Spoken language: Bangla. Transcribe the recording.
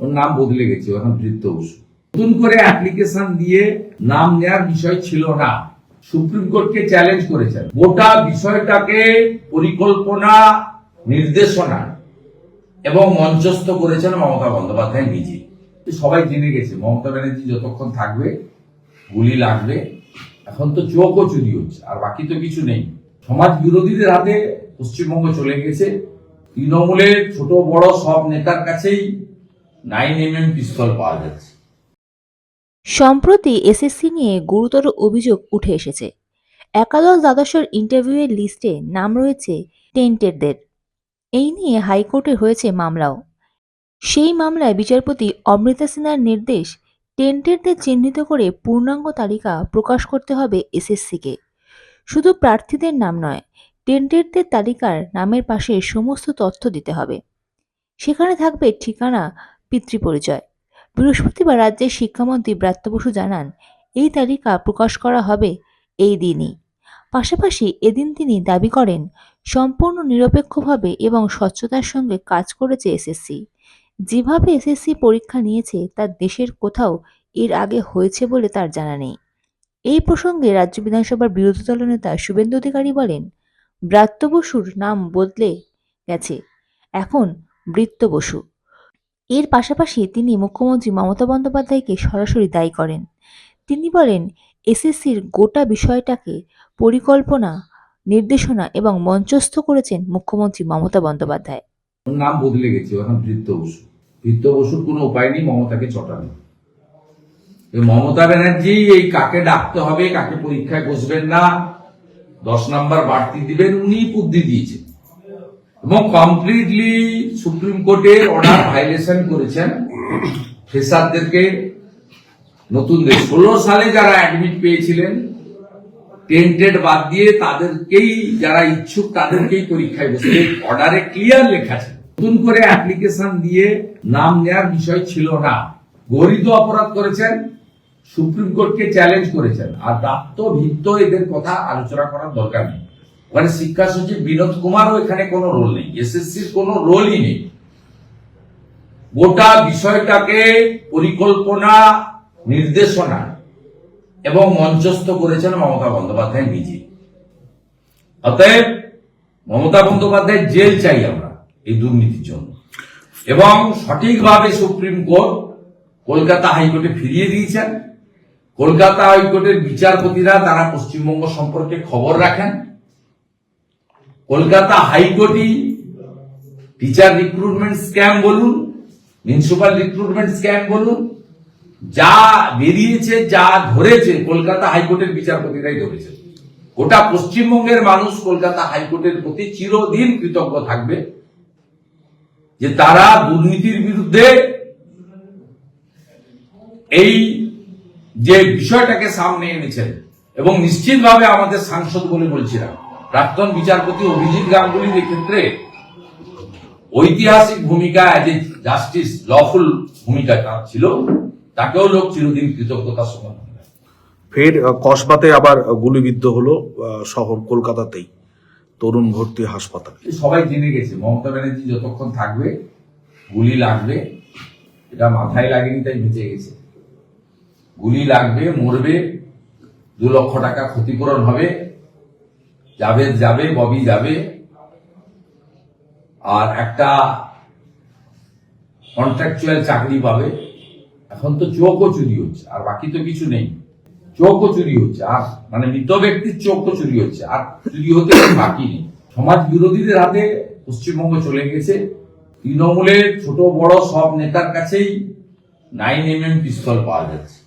ওর নাম বদলে গেছে এখন বৃত্ত বসু। নতুন করে অ্যাপ্লিকেশন দিয়ে নাম নেওয়ার বিষয় ছিল না। সুপ্রিম কোর্টকে চ্যালেঞ্জ করেছেন। গোটা বিষয়টাকে পরিকল্পনা, নির্দেশনা এবং মঞ্চস্থ করেছেন মমতা বন্দ্যোপাধ্যায় নিজে। সবাই জেনে গেছে, মমতা ব্যানার্জি যতক্ষণ থাকবে, গুলি লাগবে। এখন তো চোখও চুরি হচ্ছে, আর বাকি তো কিছু নেই। সমাজ বিরোধীদের হাতে পশ্চিমবঙ্গ চলে গেছে। তৃণমূলের ছোট বড় সব নেতার কাছেই নাইন এম এম পিস্তল পাওয়া যাচ্ছে সম্প্রতি এসএসসি নিয়ে গুরুতর অভিযোগ উঠে এসেছে। একাদশ দ্বাদশের ইন্টারভিউয়ের লিস্টে নাম রয়েছে টেন্টেডদের এই নিয়ে হাইকোর্টে হয়েছে মামলাও। সেই মামলায় বিচারপতি অমৃতা সিনহার নির্দেশ টেন্টেডদের চিহ্নিত করে পূর্ণাঙ্গ তালিকা প্রকাশ করতে হবে এসএসসিকে শুধু প্রার্থীদের নাম নয় টেন্টেডদের তালিকার নামের পাশে সমস্ত তথ্য দিতে হবে। সেখানে থাকবে ঠিকানা পিতৃপরিচয়। বৃহস্পতিবার রাজ্যের শিক্ষামন্ত্রী ব্রাত্য বসু জানান, এই তালিকা প্রকাশ করা হবে এই দিনই। পাশাপাশি এদিন তিনি দাবি করেন, সম্পূর্ণ নিরপেক্ষভাবে এবং স্বচ্ছতার সঙ্গে কাজ করেছে এসএসসি। যেভাবে এসএসসি পরীক্ষা নিয়েছে, তা দেশের কোথাও এর আগে হয়েছে বলে তার জানা নেই। এই প্রসঙ্গে রাজ্য বিধানসভার বিরোধী দলনেতা শুভেন্দু অধিকারী বলেন, ব্রাত্য বসুর নাম বদলে গেছে। এখন বৃত্ত বসু। এর পাশাপাশি তিনি মুখ্যমন্ত্রী মমতা বন্দ্যোপাধ্যায়কে সরাসরি দায়ী করেন। তিনি বলেন, এসএসসির গোটা বিষয়টাকে পরিকল্পনা, নির্দেশনা এবং মঞ্চস্থ করেছেন মুখ্যমন্ত্রী মমতা বন্দ্যোপাধ্যায়। নাম বদলে গেছে এখন বৃত্ত বসু। বৃত্ত বসুর কোনো উপায় নেই, মমতাকে চটানো। মমতা ব্যানার্জি এই কাকে ডাকতে হবে, কাকে পরীক্ষায় বসবেন না, দশ নাম্বার বাড়তি দিবেন, উনি বুদ্ধি দিয়েছেন। এবং কমপ্লিটলি সুপ্রিম কোর্টের অর্ডার ভাইলেশন করেছেন ফ্রেশারদেরকে নতুনদের ষোলো সালে যারা অ্যাডমিট পেয়েছিলেন টেন্টেড বাদ দিয়ে তাদেরকেই, যারা ইচ্ছুক তাদেরকেই পরীক্ষায় বসতে অর্ডারে ক্লিয়ার লেখা ছিল নতুন করে অ্যাপ্লিকেশন দিয়ে নাম নেওয়ার বিষয় ছিল না। গরিত অপরাধ করেছেন, সুপ্রিম কোর্টকে চ্যালেঞ্জ করেছেন। আর দাপ্ত ভিত্ত এদের কথা আলোচনা করার দরকার নেই। ওখানে শিক্ষা সচিব বিনোদ কুমারও এখানে কোনো রোল নেই। এসএসসির কোনো রোলই নেই। গোটা বিষয়টাকে পরিকল্পনা, নির্দেশনা এবং মঞ্চস্থ করেছেন মমতা বন্দ্যোপাধ্যায় নিজে। অতএব মমতা বন্দ্যোপাধ্যায় জেল চাই আমরা এই দুর্নীতির জন্য। এবং সঠিকভাবে সুপ্রিম কোর্ট কলকাতা হাইকোর্টে ফিরিয়ে দিয়েছেন। কলকাতা হাইকোর্টের বিচারপতিরা তারা পশ্চিমবঙ্গ সম্পর্কে খবর রাখেন। কলকাতা হাইকোর্টই টিচার রিক্রুটমেন্ট স্ক্যাম বলুন মিউনিসিপাল রিক্রুটমেন্ট স্ক্যাম বলুন, যা বেরিয়েছে, যা ধরেছে, কলকাতা হাইকোর্টের বিচারপতিরাই ধরেছে। গোটা পশ্চিমবঙ্গের মানুষ কলকাতা হাইকোর্টের প্রতি চিরদিন কৃতজ্ঞ থাকবে যে তারা দুর্নীতির বিরুদ্ধে এই যে বিষয়টাকে সামনে এনেছেন এবং নিশ্চিতভাবে আমাদের সাংসদ বলে বলছিলাম প্রাক্তন বিচারপতি অভিজিৎ গাঙ্গুলির এক্ষেত্রে ঐতিহাসিক ভূমিকা অ্যাজ এ জাস্টিস লফুল ভূমিকা তার ছিল তাকেও লোক চিরদিন কৃতজ্ঞতার সঙ্গে মনে রাখে। ফের কসবাতে আবার গুলিবিদ্ধ হলো শহর কলকাতাতেই তরুণ ভর্তি হাসপাতালে সবাই জেনে গেছে মমতা ব্যানার্জি যতক্ষণ থাকবে গুলি লাগবে এটা মাথায় লাগেনি তাই বেঁচে গেছে গুলি লাগবে মরবে দু লক্ষ টাকা ক্ষতিপূরণ হবে যাবে যাবে, ববি যাবে। আর একটা কন্ট্রাকচুয়াল চাকরি পাবে। এখন তো চোখও চুরি হচ্ছে, আর বাকি তো কিছু নেই। চোখও চুরি হচ্ছে, আর মানে মৃত ব্যক্তির চোখও চুরি হচ্ছে, আর চুরি হতে বাকি নেই। সমাজ বিরোধীদের হাতে পশ্চিমবঙ্গ চলে গেছে। তৃণমূলের ছোট বড় সব নেতার কাছেই নাইন এম এম পিস্তল পাওয়া যাচ্ছে।